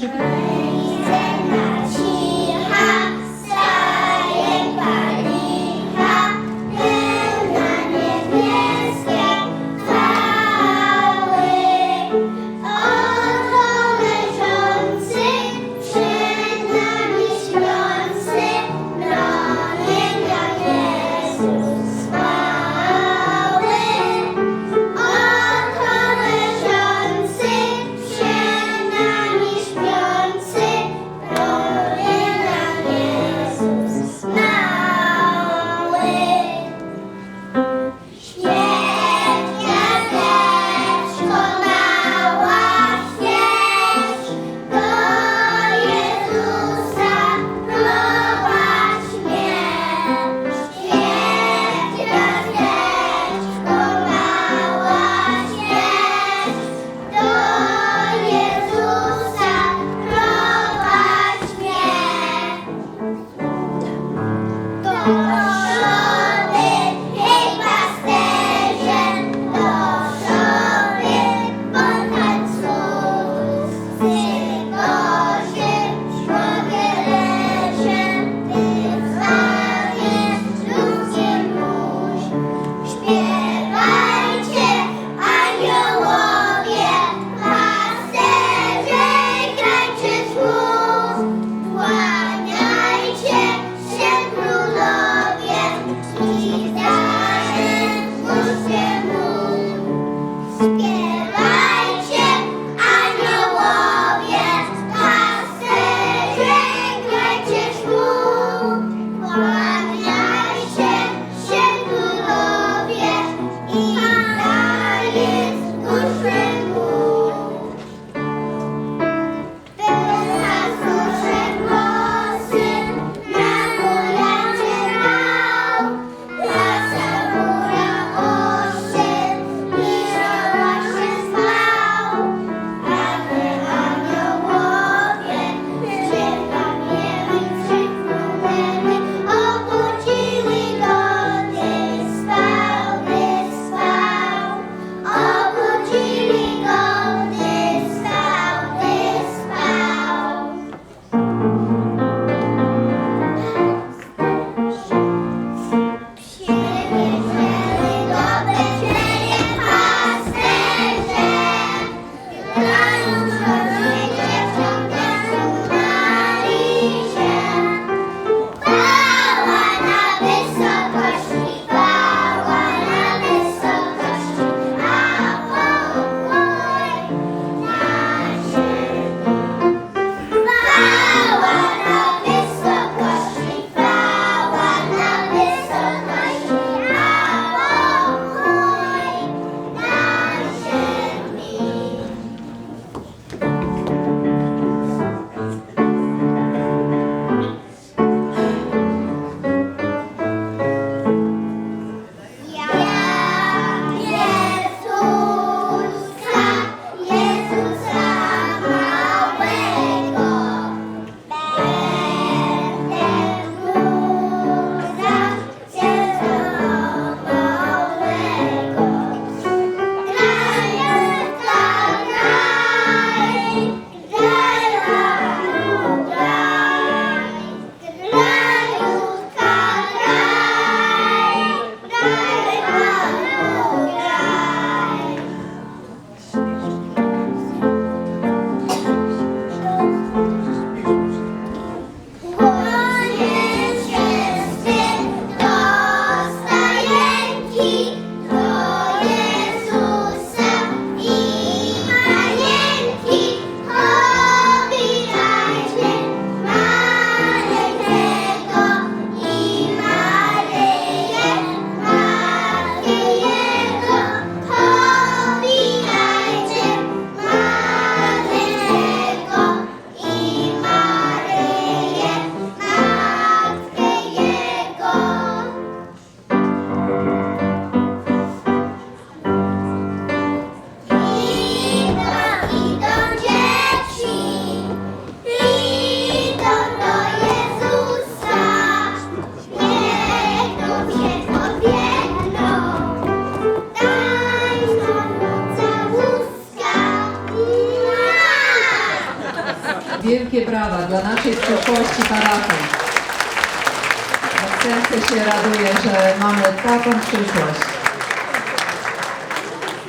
Thank you. Wielkie brawa dla naszej przyszłości parafii. Serce się raduje, że mamy taką przyszłość.